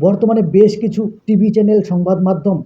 বর্তমানে বেশ কিছু টিভি চ্যানেল, সংবাদ মাধ্যম,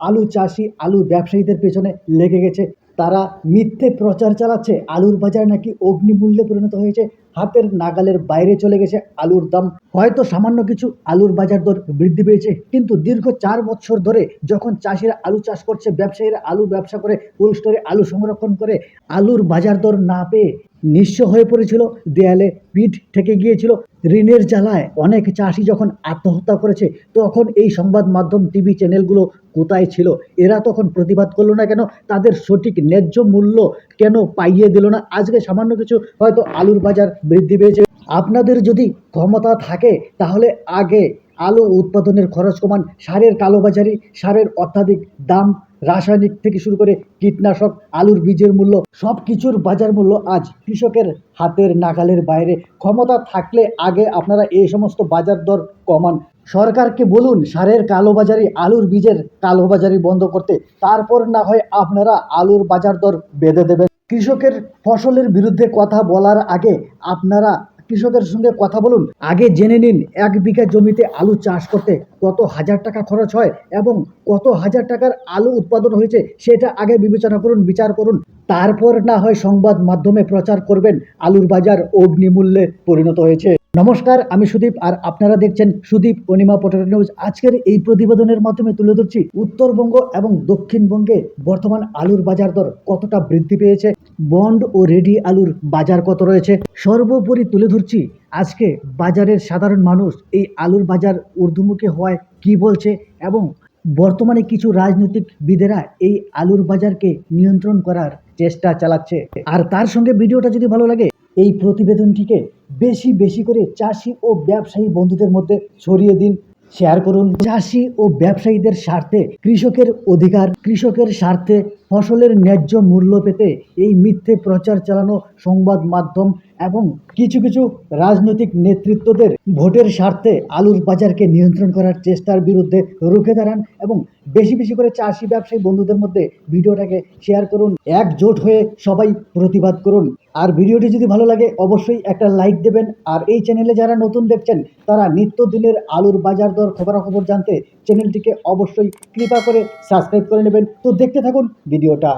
আলু চাষি, আলু ব্যবসায়ীদের পেছনে লেগে গেছে। তারা মিথ্যে প্রচার চালাচ্ছে। আলুর বাজার নাকি অগ্নিমূল্যে পরিণত হয়েছে। হাতের নাগালের বাইরে চলে গেছে আলুর দাম। হয়তো সামান্য কিছু আলুর বাজার দর বৃদ্ধি পেয়েছে, কিন্তু দীর্ঘ চার বছর ধরে যখন চাষিরা আলু চাষ করছে, ব্যবসায়ীরা আলু ব্যবসা করে কোল্ড স্টোরে আলু সংরক্ষণ করে, আলুর বাজার দর না পেয়ে নিঃস্ব হয়ে পড়েছিল, দেয়ালে পিঠ ঠেকে গিয়েছিল। ঋণের জ্বালায় অনেক চাষি যখন আত্মহত্যা করেছে, তখন এই সংবাদ মাধ্যম টিভি চ্যানেলগুলো কোথায় ছিল? এরা তখন প্রতিবাদ করল না কেন? তাদের সঠিক ন্যায্য মূল্য কেন পাইয়ে দিল না? আজকে সামান্য কিছু হয়তো আলুর বাজার বৃদ্ধি পেয়েছে। আপনাদের যদি ক্ষমতা থাকে, তাহলে আগে আলু উৎপাদনের খরচ কমান, সারের কালোবাজারি, সারের অত্যাধিক দাম রাসায়নিক থেকে শুরু করে কীটনাশক, আলুর বীজের মূল্য সব কিছুর বাজার মূল্য আজ কৃষকের হাতের নাগালের বাইরে। ক্ষমতা থাকলে আগে আপনারা এই সমস্ত বাজার দর কমান। সরকারকে বলুন, সারের কালোবাজারি, আলুর বীজের কালোবাজারি বন্ধ করতে। তারপর না হয় আপনারা আলুর বাজার দর বেঁধে দেবেন। কৃষকের ফসলের বিরুদ্ধে কথা বলার আগে আপনারা কৃষকের সঙ্গে কথা বলুন। আগে জেনে নিন, এক বিঘা জমিতে আলু চাষ করতে কত হাজার টাকা খরচ হয় এবং কত হাজার টাকার আলু উৎপাদন হয়েছে সেটা আগে বিবেচনা করুন, বিচার করুন। তারপর না হয় সংবাদ মাধ্যমে প্রচার করবেন, আলুর বাজার অগ্নিমূল্যে পরিণত হয়েছে। নমস্কার, আমি সুদীপ আর আপনারা দেখছেন সুদীপ অনিমা পটেটো নিউজ। আজকের এই প্রতিবেদনের মাধ্যমে তুলে ধরছি উত্তরবঙ্গ এবং দক্ষিণবঙ্গে বর্তমান আলুর বাজার দর কতটা বৃদ্ধি পেয়েছে বন্ড ও রেডি আলুর বাজার কত রয়েছে? সর্বোপরি তুলে ধরছি, আজকে বাজারের সাধারণ মানুষ এই আলুর বাজার ঊর্ধ্বমুখী হওয়ায় কি বলছে এবং বর্তমানে কিছু রাজনৈতিক বিদেরা এই আলুর বাজারকে নিয়ন্ত্রণ করার চেষ্টা চালাচ্ছে। আর তার সঙ্গে ভিডিওটা যদি ভালো লাগে, এই প্রতিবেদনটিকে বেশি বেশি করে চাষি ও ব্যবসায়ী বন্ধুদের মধ্যে ছড়িয়ে দিন। শেয়ার করুন। চাষি ও ব্যবসায়ীদের স্বার্থে কৃষকের অধিকার, কৃষকের স্বার্থে ফসলের ন্যায্য মূল্য পেতে এই মিথ্যে প্রচার চালানো সংবাদ মাধ্যম এবং কিছু কিছু রাজনৈতিক নেতৃত্বদের ভোটের স্বার্থে আলুর বাজারকে নিয়ন্ত্রণ করার চেষ্টার বিরুদ্ধে রুখে দাঁড়ান এবং বেশি বেশি করে চাষি ব্যবসায়ী বন্ধুদের মধ্যে ভিডিওটাকে শেয়ার করুন, একজোট হয়ে সবাই প্রতিবাদ করুন। আর ভিডিওটি যদি ভালো লাগে, অবশ্যই একটা লাইক দেবেন। আর এই চ্যানেলে যারা নতুন দেখছেন, তারা নিত্যদিনের আলুর বাজার দর, খবরাখবর জানতে চ্যানেলটিকে অবশ্যই কৃপা করে সাবস্ক্রাইব করে নেবেন। তো দেখতে থাকুন ভিডিওটা।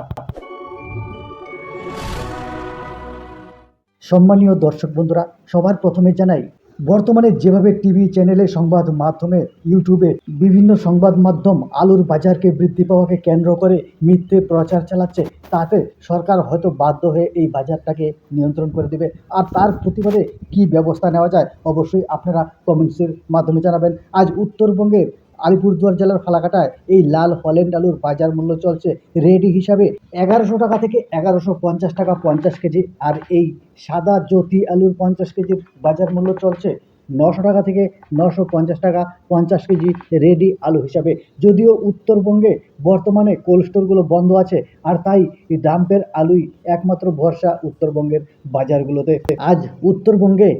সম্মানীয় দর্শক বন্ধুরা, সবার প্রথমে জানাই, বর্তমানে যেভাবে টিভি চ্যানেলে সংবাদ মাধ্যমে, ইউটিউবে বিভিন্ন সংবাদ মাধ্যম আলুর বাজারকে বৃদ্ধি পাওয়াকে কেন্দ্র করে মিথ্যে প্রচার চালাচ্ছে, তাতে সরকার হয়তো বাধ্য হয়ে এই বাজারটাকে নিয়ন্ত্রণ করে দেবে। আর তার প্রতিবাদে কি ব্যবস্থা নেওয়া যায়, অবশ্যই আপনারা কমেন্টসের মাধ্যমে জানাবেন। আজ উত্তরবঙ্গের আলিপুরদুয়ার জেলার ফালাকাটায় এই লাল হল্যান্ড আলুর বাজার মূল্য চলছে রেডি হিসাবে এগারোশো টাকা থেকে এগারোশো পঞ্চাশ টাকা পঞ্চাশ কেজি আর এই সাদা জ্যোতি আলুর পঞ্চাশ কেজির বাজার মূল্য চলছে নশো টাকা থেকে নশো পঞ্চাশ টাকা পঞ্চাশ কেজি রেডি আলু হিসাবে। যদিও উত্তরবঙ্গে বর্তমানে কোল্ড স্টোরগুলো বন্ধ আছে আর তাই ডাম্পের আলুই একমাত্র ভরসা উত্তরবঙ্গের বাজারগুলোতে। আজ উত্তরবঙ্গে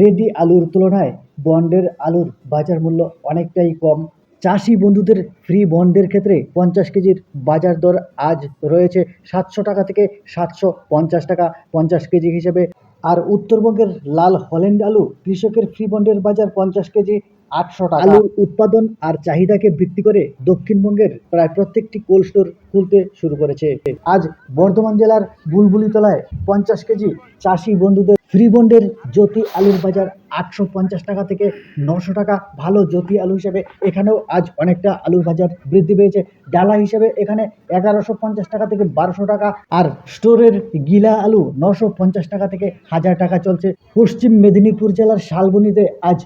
রেডি আলুর তুলনায় বন্ডের আলুর বাজার মূল্য অনেকটাই কম। চাষি বন্ধুদের ফ্রি বন্ডের ক্ষেত্রে পঞ্চাশ কেজির বাজার দর আজ রয়েছে সাতশো টাকা থেকে সাতশো পঞ্চাশ টাকা। পঞ্চাশ কেজি হিসেবে। আর উত্তরবঙ্গের লাল হল্যান্ড আলু কৃষকের ফ্রি বন্ডের বাজার পঞ্চাশ কেজি। আটশো টাকা। আলুর উৎপাদন আর চাহিদাকে ভিত্তি করে দক্ষিণবঙ্গের প্রায় প্রত্যেকটি কোল্ড স্টোর খুলতে শুরু করেছে। আজ বর্ধমান জেলার বুলবুলিতলায় পঞ্চাশ কেজি চাষি বন্ধুদের ফ্রি বন্ডের জ্যোতি আলুর বাজার আটশো পঞ্চাশ টাকা থেকে নশো টাকা ভালো জ্যোতি আলু হিসেবে এখানেও আজ অনেকটা আলুর বাজার বৃদ্ধি পেয়েছে। ডালা হিসেবে এখানে এগারোশো পঞ্চাশ টাকা থেকে বারোশো টাকা আর স্টোরের গিলা আলু নশো পঞ্চাশ টাকা থেকে হাজার টাকা চলছে। পশ্চিম মেদিনীপুর জেলার শালবনিতে আজ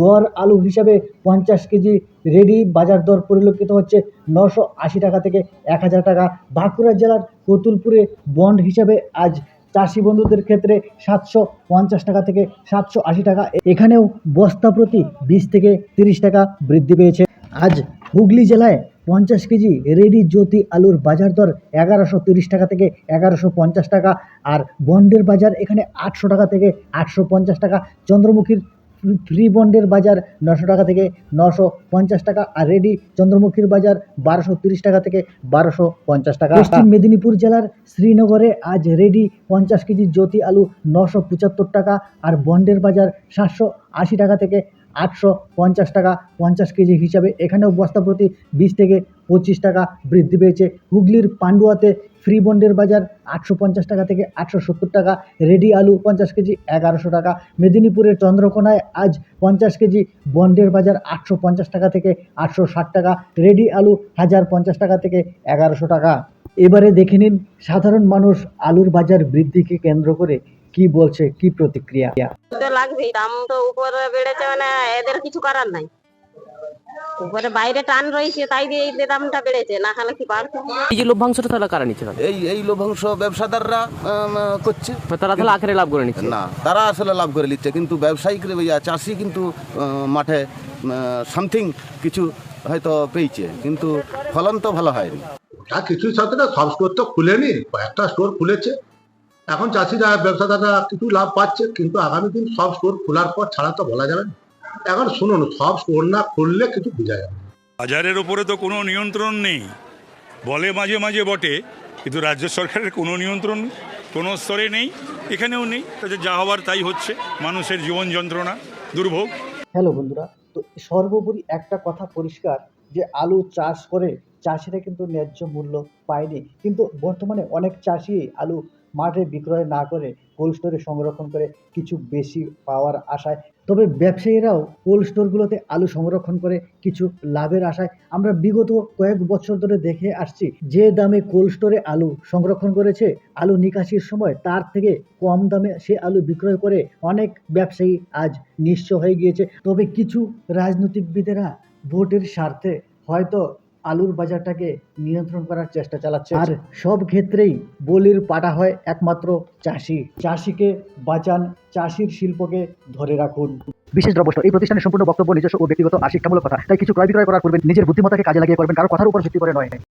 গড় আলু হিসাবে পঞ্চাশ কেজি রেডি বাজার দর পরিলক্ষিত হচ্ছে নশো আশি টাকা থেকে এক হাজার টাকা। বাঁকুড়া জেলার কতুলপুরে বন্ড হিসাবে আজ চাষি বন্ধুদের ক্ষেত্রে সাতশো পঞ্চাশ টাকা থেকে সাতশো আশি টাকা। এখানেও বস্তা প্রতি বিশ থেকে তিরিশ টাকা বৃদ্ধি পেয়েছে। আজ হুগলি জেলায় পঞ্চাশ কেজি রেডি জ্যোতি আলুর বাজার দর এগারোশো তিরিশ টাকা থেকে এগারোশো পঞ্চাশ টাকা। আর বন্ডের বাজার এখানে আটশো টাকা থেকে আটশো পঞ্চাশ টাকা। চন্দ্রমুখীর ফ্রি বন্ডের বাজার নশো টাকা থেকে নশো পঞ্চাশ টাকা আর রেডি চন্দ্রমুখীর বাজার বারোশো তিরিশ টাকা থেকে বারোশো পঞ্চাশ টাকা। পশ্চিম মেদিনীপুর জেলার শ্রীনগরে আজ রেডি পঞ্চাশ কেজি জ্যোতি আলু নশো পঁচাত্তর টাকা আর বন্ডের বাজার সাতশো আশি টাকা থেকে আটশো পঞ্চাশ টাকা পঞ্চাশ কেজি হিসাবে। এখানেও বস্তা প্রতি বিশ থেকে পঁচিশ টাকা বৃদ্ধি পেয়েছে। হুগলির পান্ডুয়াতে ফ্রি বন্ডের বাজার আটশো পঞ্চাশ টাকা থেকে আটশো সত্তর টাকা, রেডি আলু পঞ্চাশ কেজি এগারোশো টাকা, মেদিনীপুরের চন্দ্রকোনায় আজ পঞ্চাশ কেজি বন্ডের বাজার আটশো পঞ্চাশ টাকা থেকে আটশো ষাট টাকা, রেডি আলু হাজার পঞ্চাশ টাকা থেকে এগারোশো টাকা। এবারে দেখে নিন, সাধারণ মানুষ আলুর বাজার বৃদ্ধিকে কেন্দ্র করে কি বলছে কি প্রতিক্রিয়া? লাগবেই দাম তো উপরে বেড়েছে মানে এদের কিছু করার নাই। উপরে বাইরে টান রয়েছে তাই দিয়ে এই দামটা বেড়েছে না হলে কি বাড়তো এই যে লভ্যাংশটা তাহলে কারা নিচ্ছে এই এই লভ্যাংশ ব্যবসাদাররা করছে। তারা তাহলে আখেরে লাভ করে নিচ্ছে? না তারা আসলে লাভ করে নিচ্ছে কিন্তু ব্যবসায়িক চাষি কিন্তু মাঠে সামথিং কিছু হয়তো পেয়েছে কিন্তু ফলন তো ভালো হয়নি। আর কিছুই সাথে না সব স্টোর তো খুলেনি একটা স্টোর খুলেছে। এখন চাষিরা ব্যবসাদাররা কিছু লাভ পাচ্ছে কিন্তু আগামী দিন সব স্টোর খোলার পর ছাড়া তো বলা যাবে না। এখন শুনুন সব স্টোর না খুললে কিছু বোঝা যাবে বাজারের ওপরে তো কোনো নিয়ন্ত্রণ নেই। বলে মাঝে মাঝে বটে কিন্তু রাজ্য সরকারের কোনো নিয়ন্ত্রণ কোনো স্তরে নেই এখানেও নেই। তাতে যা হওয়ার তাই হচ্ছে মানুষের জীবন যন্ত্রণা দুর্ভোগ। হ্যালো বন্ধুরা তো সর্বোপরি একটা কথা পরিষ্কার যে আলু চাষ করে চাষিরা কিন্তু ন্যায্য মূল্য পায়নি কিন্তু বর্তমানে অনেক চাষি আলু মাঠে বিক্রয় না করে কোল্ড স্টোরে সংরক্ষণ করে কিছু বেশি পাওয়ার আশায়। তবে ব্যবসায়ীরাও কোল্ড স্টোরগুলোতে আলু সংরক্ষণ করে কিছু লাভের আশায়। আমরা বিগত কয়েক বছর ধরে দেখে আসছি, যে দামে কোল্ড স্টোরে আলু সংরক্ষণ করেছে, আলু নিকাশির সময় তার থেকে কম দামে সে আলু বিক্রয় করে অনেক ব্যবসায়ী আজ নিঃস্ব হয়ে গিয়েছে। তবে কিছু রাজনৈতিকবিদেরা ভোটের স্বার্থে হয়তো আলুর বাজারটাকে নিয়ন্ত্রণ করার চেষ্টা চালাচ্ছে। আর সব ক্ষেত্রেই বলির পাটা হয় একমাত্র চাষি। চাষিকে বাঁচান চাষির শিল্পকে ধরে রাখুন। বিশেষ দ্রব্য এই প্রতিষ্ঠানের সম্পূর্ণ বক্তব্য নিজস্ব ও ব্যক্তিগত আর শিক্ষামূলক কথা। তাই কিছু ক্রয় বিক্রয় করার পূর্বে নিজের বুদ্ধিমত্তাকে কাজে লাগিয়ে করবেন কারও কথার উপর ভিত্তি করে নয়।